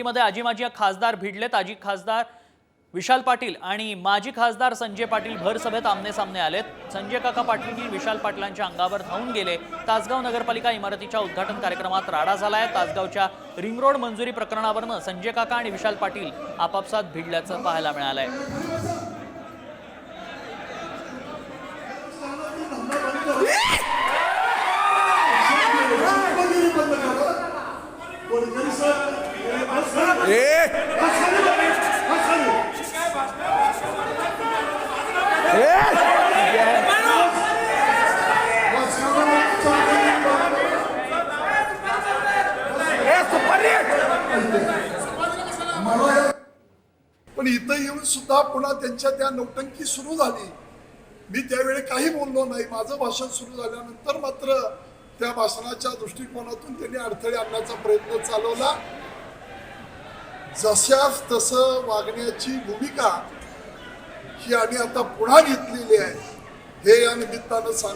सांगलीमध्ये आजी माजी खासदार भिडलेत. आजी खासदार विशाल पाटील आणि माजी खासदार संजय पाटील भर सभेत आमने सामने आलेत. संजय काका पाटील विशाल पाटलांच्या अंगावर धावून गेले. तासगाव नगरपालिका इमारतीच्या उद्घाटन कार्यक्रमात राडा झाला आहे तासगावच्या रिंग रोड मंजुरी प्रकरणावरनं संजय काका आणि विशाल पाटील आपापसात भिडल्याचं पाहायला मिळालंय. पण इथं येऊन सुद्धा पुन्हा त्यांच्या त्या नौटंकी सुरू झाली. मी त्यावेळी काही बोललो नाही. माझं भाषण सुरू झाल्यानंतर मात्र त्या भाषणाच्या दृष्टिकोनातून त्यांनी अडथळे आणण्याचा प्रयत्न चालवला. जशास तसं वागण्याची भूमिका ही आम्ही आता पुन्हा घेतलेली आहे. हे या निमित्तानं सांग